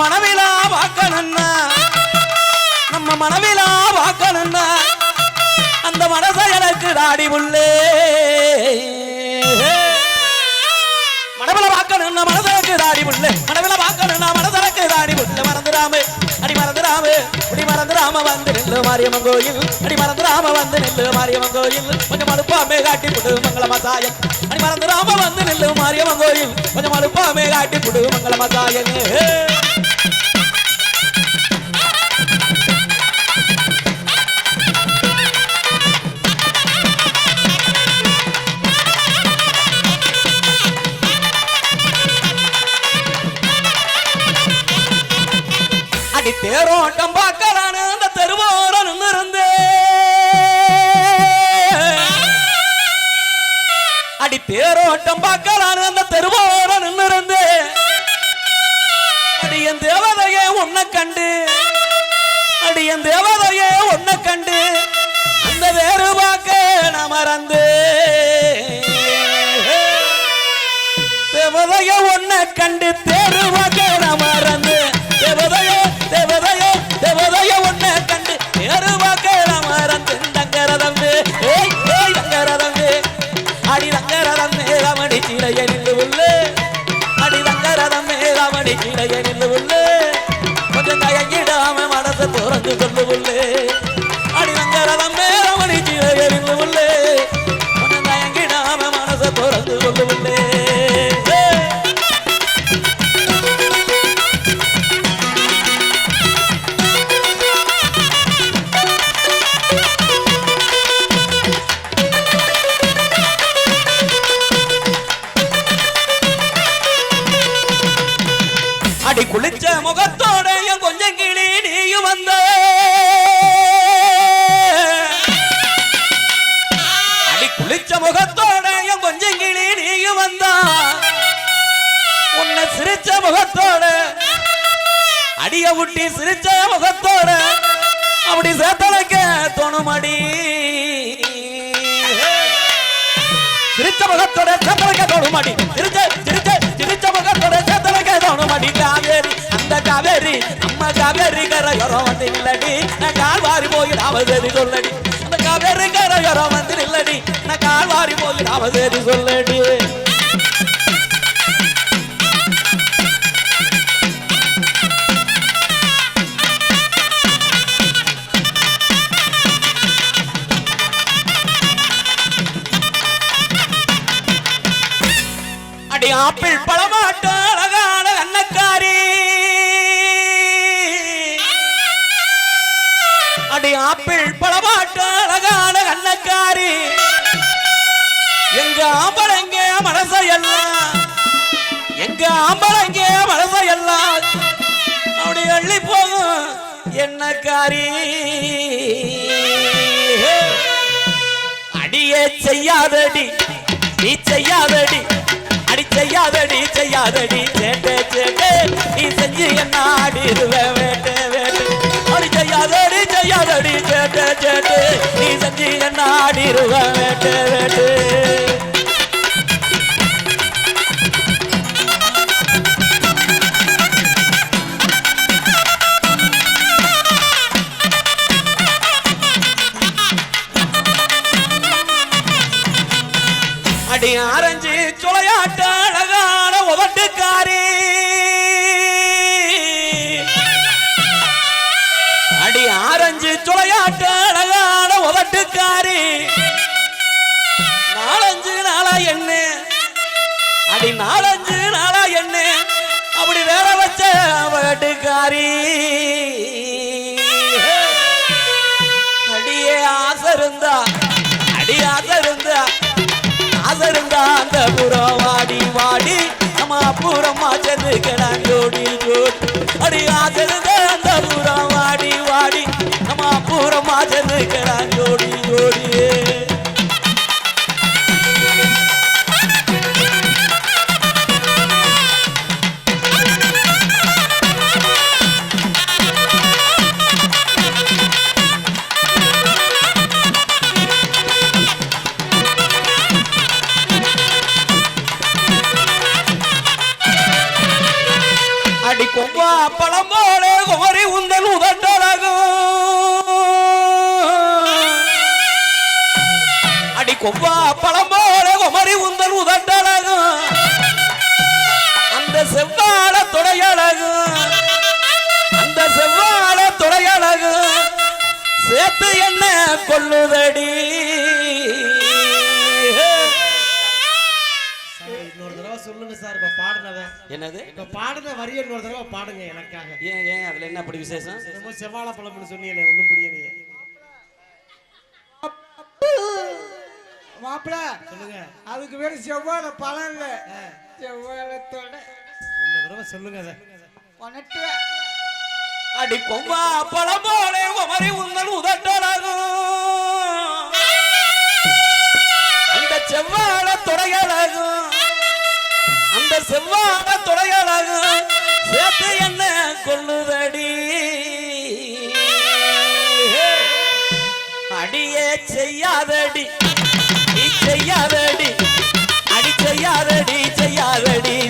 மனவிலா பார்க்கணும்னா நம்ம மனவிலா பார்க்கணும்னா அந்த மனச எனக்கு தாடி உள்ளே. மனவில பார்க்கணும்னா மனசனுக்கு தாடி உள்ளே. மனவில பார்க்கணும்னா மனசனுக்கு தாடி புள்ள மறந்துடாம அடி மறந்துடாம அடி மறந்துடாம வந்து நெல்லு மாரியம்மன் கோயில். அடி மறந்துடாம வந்து நெல்லு மாரியம்மன் கோயில். கொஞ்சம் மறுப்பாமே காட்டி புடு மங்கள மசாயம் அடி மறந்துடாம வந்து நெல்லு மாரியம்மன் கோயில். கொஞ்சம் மறுப்பாமே காட்டி புடு மங்கள மசாயம் தேரோட்டம் பார்க்கலான்னு அந்த தெருவோர நின்று அடி தேரோட்டம் பார்க்கலான்னு அந்த தெருவோர நின்று அடி என் தேவதையே உன்னை கண்டு. அடி என் தேவதையே உன்னை கண்டு. அந்த வேறு பார்க்க நான் மறந்து. தேவதைய உன்னை கண்டு தேருவாக்க நான் சேத்தலைக்க தோணுமடி திருச்ச சிரிச்ச சிரிச்ச முகத்தோட சேத்தலைக்க தோணுமடி காவேரி அந்த காவேரி நம்ம காவேரி கரையோரம் வந்து இல்லடி நான் கால்வாரி போய் போயிடாவது சொல்லடி. அந்த காவேரி கரையோரம் வந்து இல்லடி நான் கால்வாரி போய் போயிடாவது சொல்லடி. அடி ஆப்பிள் பழமாட்ட அழகான கண்ணக்காரி. எங்க ஆம்பளைங்க மனசையெல்லாம் எங்க ஆம்பளைங்க மனசையெல்லாம் அப்படி அள்ளி போகும் என்னக்காரி. அடியே செய்யாதடி நீ செய்யாதடி அடி செய்யாதடி செய்யாதடி சேட்டே சேட்டே நீ செஞ்சு என்ன ஆடிடுவேன் வேட்டே. செஞ்சு என்ன ஆடிடுவ வேட்டு வேட்டே அடி ஆரஞ்சு சுளையாட்ட அழகான உதட்டுக்காரி அடி ஆரஞ்சு சுளையாட்ட உதட்டுக்காரி நாலஞ்சு நாளா என்ன அடி நாலஞ்சு நாளா என்ன அப்படி வேற வச்ச வட்டுக்காரி அடியே ஆசை இருந்தா அடி ஆசை இருந்தா ஆசை இருந்தா அந்த புறம் வாடி வாடி. நம்ம அப்புறமா சென்று கிடான் அடி ஆசை இருந்தா அந்த புறம் வாடி வாடி. பூரமா ஜனுக்கிறான் ஜோடி அடி கொம்பா அப்பளம் போல குமரி உந்தன் உதட்டழகும் அடி கொவ்வா பழம் போல குமரி உந்தன் உதட்டழகும் அந்த செவ்வாழ துடையழகும் அந்த செவ்வாழ துடையழகும் சேர்த்து என்ன கொள்ளுதடி. சொல்லுங்க சார் இப்ப பாடுனத என்னது? இப்ப பாடுன வரிய இன்னொரு தடவை பாடுங்க எனக்காக. ஏன் ஏன்? அதுல என்ன அப்படி விசேஷம்? செவ்வாழை பழம்னு சொன்னீங்களே ஒண்ணும் புரியலையே. மாப்பிள சொல்லுங்க. அதுக்கு வேற செவ்வாழை பழம் இல்ல. செவ்வாழத்தோட இன்னொரு தடவை சொல்லுங்க அதை. அடி கொவ்வா பழம் போல குமரி உந்தன் உதட்டழகும் அந்த செவ்வாழ துடையழகும் அந்த செவ்வாழ துடையழகும் சேர்த்து என்ன கொள்ளுதடி? அடியே செய்யாதடி. செய்யாதடி. அடி செய்யாதடி செய்யாதடி.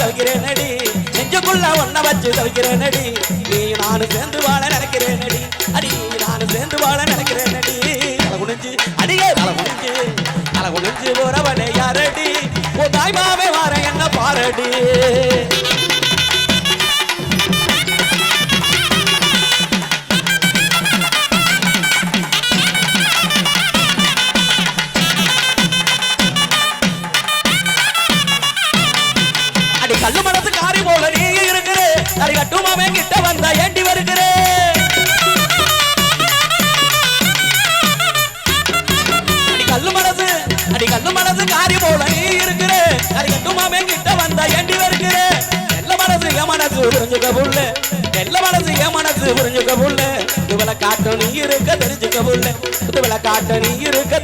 தவிக்கிறேன் நடி நெஞ்சுக்குள்ள ஒன்ன வச்சு தவிக்கிறேன் நடி நீ நானும் சேர்ந்து வாழ நினைக்கிறேன் நடி அடி நானும் சேர்ந்து வாழ நினைக்கிறேன் நடி தலை குனிஞ்சு அடியே தலை குனிஞ்சு. தலை குனிஞ்சு போறவனே யாரடி? ஓ தாய்மாவே வார என்ன பாரடி? புரிஞ்சுக்க புள்ள எல்ல மனசு என் மனசு புரிஞ்சுக்க புள்ள இதுவள காட்ட நீ இருக்க தெரிஞ்சுக்க புள்ள இதுவள காட்ட நீ இருக்க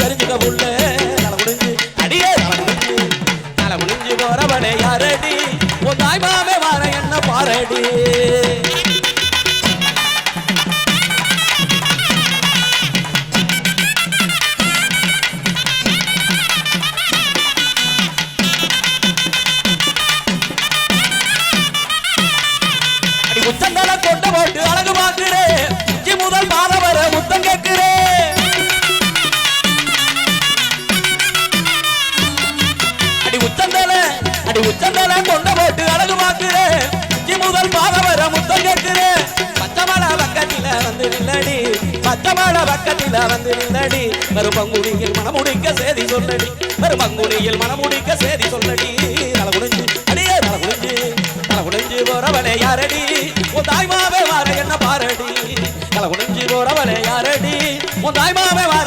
நில்லடி பக்கத்தில் வந்து நில்லடி. மறுபங்குடியில் மனமுடிக்க சேதி சொல்லடி. மறுபங்குடியில் மனமுடிக்க சேதி சொல்லடி. தலகுடிஞ்சு அடியே தலை குடிஞ்சு போறவனே யாரடி? உன் தாய்மாவே வார என்ன பாரடி? தலகுடிஞ்சு போறவனே யாரடி? உன் தாய்மாவே வார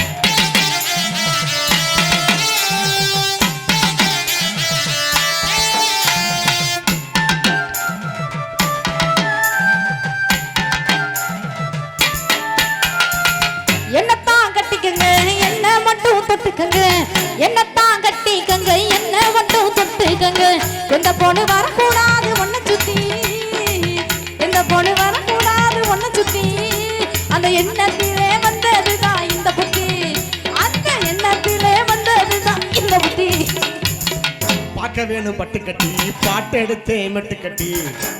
தொட்டுக்கங்க என்னத்தான் கட்டிக்கங்க என்ன மட்டும் தொட்டுக்கங்க எந்த பொண்ணு வரக்கூடாது ஒன்ன சுத்தி. எந்த பொண்ணு வரக்கூடாது ஒன்ன சுத்தி. அந்த எண்ணத்திலே வந்ததுதான் இந்த புத்தி. அந்த எண்ணத்திலே வந்ததுதான் இந்த புத்தி. பார்க்க வேணும் பட்டு கட்டி. பாட்டு எடுத்து மெட்டு கட்டி.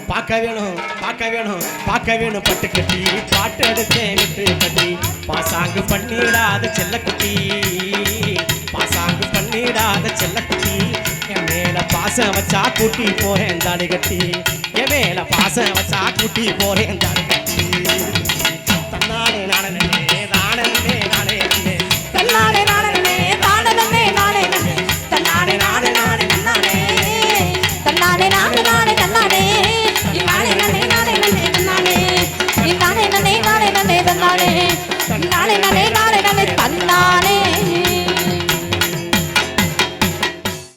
பார்க்க வேணும் பார்க்க வேணும் பார்க்க வேணும் பட்டு கட்டி. பாட்டு எடுத்து மெட்டு கட்டி. பாசாங்கு பண்ணிடாத செல்லக்குட்டி. விடாத செல்லக்குட்டி என் மேல பாசம் வச்சா கூட்டி போறேன் தாடி கட்டி என் மேல பாசம் வச்சா கூட்டி போறேன் தாடி